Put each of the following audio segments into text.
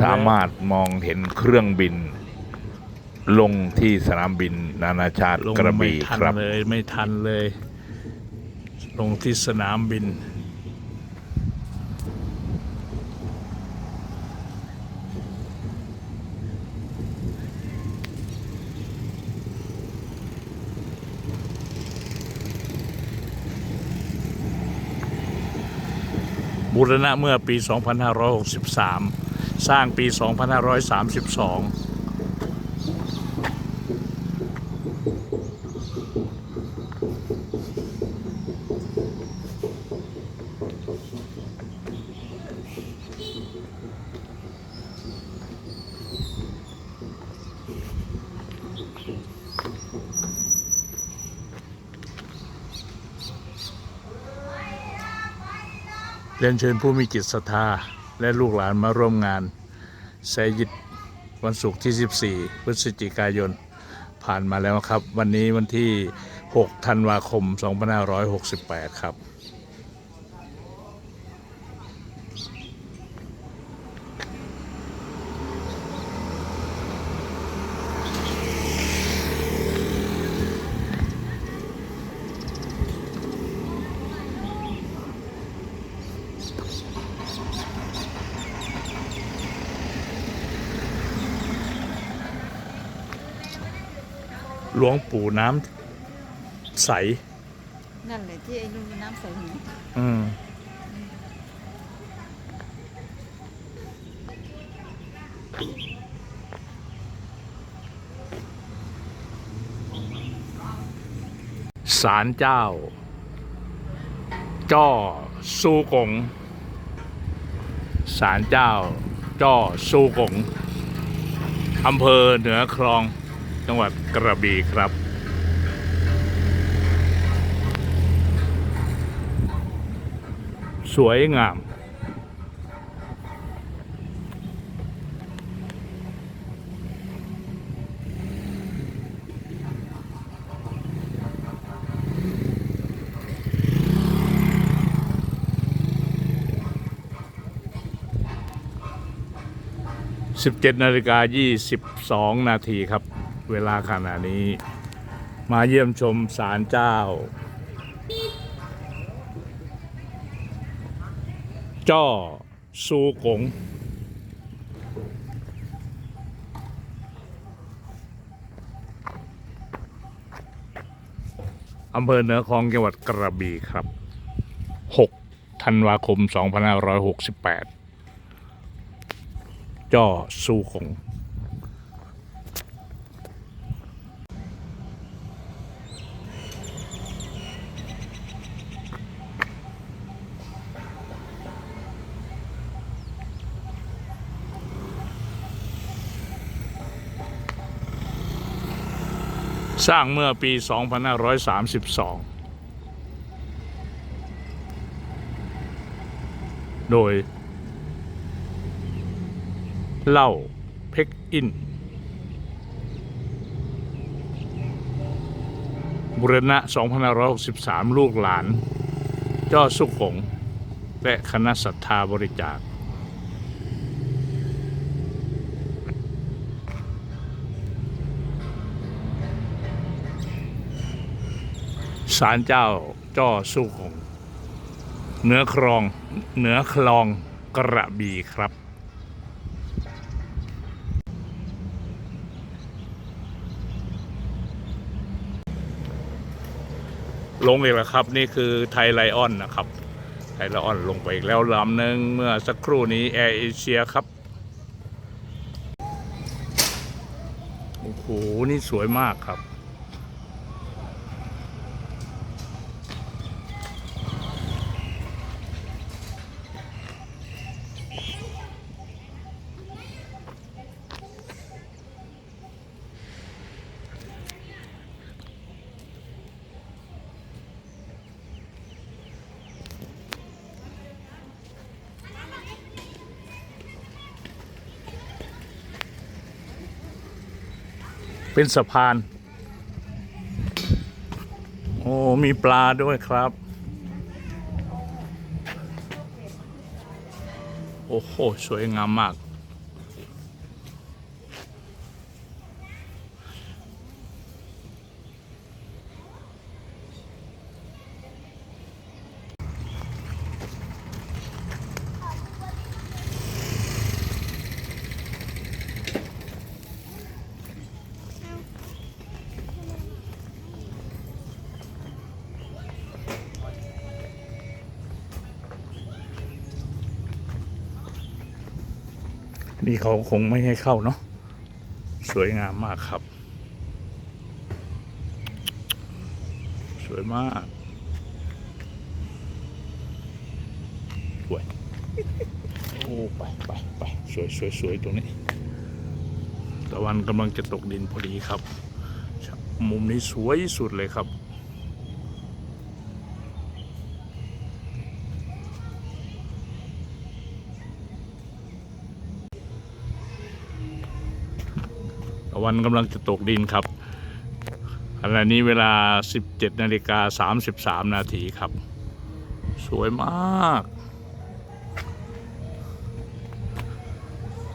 สามารถมองเห็นเครื่องบิน ลงที่สนามบินนานาชาติลงกระไม่บี่ทันครับเลยไม่ทันเลย ลงที่สนามบิน บูรณะเมื่อปี 2563 สร้างปี 2532เรียนเชิญผู้มีจิตศรัทธา และลูกหลานมาร่วมงานไซยิดวันศุกร์ที่ 14 พฤศจิกายน ผ่านมาแล้วครับ วันนี้วันที่ 6 ธันวาคม 2568 ครับ หลวงปู่น้ำใส นั่นแหละที่ไอ้นุ่นน้ำใสหูอืมศาลเจ้า จ้อซูกงศาลเจ้า จ้อซูกงอำเภอเหนือคลอง จังหวัดกระบี่ครับ สวยงาม 17นาฬิกา22 นาทีครับ เวลาขณะนี้ มาเยี่ยมชมศาลเจ้า จ้อซูกง อำเภอเหนือคลองจังหวัดกระบี่ครับ 6 ธันวาคม 2568 จ้อซูกง สร้างเมื่อปี 2532 โดย เล่าเพ็กอิน บุรณะ 2563 ลูกหลานจ้อสุขงและคณะศรัทธาบริจาค ศาลเจ้าจ้อสู้คงเหนือคลองเหนือคลองกระบี่ครับ ลงอีกแล้วครับ นี่คือไทยไลออนนะครับ ไทยไลออนลงไปอีกแล้วลำหนึ่งเมื่อสักครู่นี้แอร์เอเชียครับโอ้โหนี่สวยมากครับ เป็นสะพาน โอ้ มีปลาด้วยครับ โอ้โห สวยงามมาก นี่เขาคงไม่ให้เข้าเนาะสวยงามมากครับ สวยมากสวยโอ้ไปไปไปสวยสวยสวยตรงนี้ตะวันกำลังจะตกดินพอดีครับ มุมนี้สวยสุดเลยครับ วันกำลังจะตกดินครับขณะนี้เวลา 17นาฬิกา33 นาทีครับ สวยมาก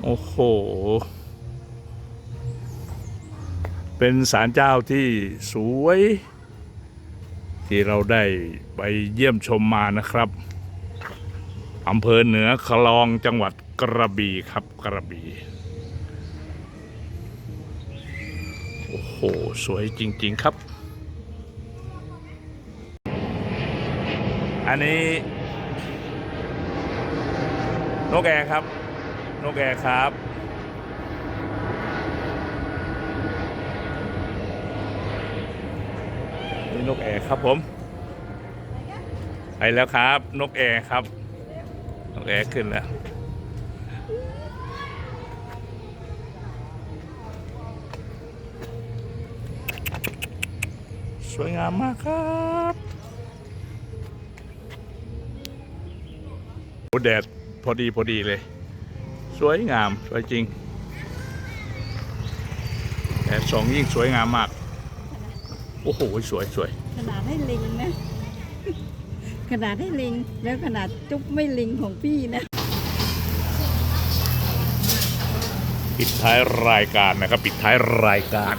โอ้โห เป็นศาลเจ้าที่สวย ที่เราได้ไปเยี่ยมชมมานะครับอำเภอเหนือคลองจังหวัดกระบี่ครับกระบี่ สวยจริง ๆ ครับ อันนี้ นกแอร์ครับ นกแอร์ครับ นี่นกแอร์ครับผม ไปแล้วครับ นกแอร์ครับ นกแอร์ขึ้นแล้ว สวยงามมากครับโอ้แดดพอดีพอดีเลย สวยงาม สวยจริง แดดสองยิ่งสวยงามมาก โอ้โห สวยสวยขนาดให้ลิงนะ ขนาดให้ลิง แล้วขนาดจุ๊บไม่ลิงของพี่นะปิดท้ายรายการนะครับ ปิดท้ายรายการ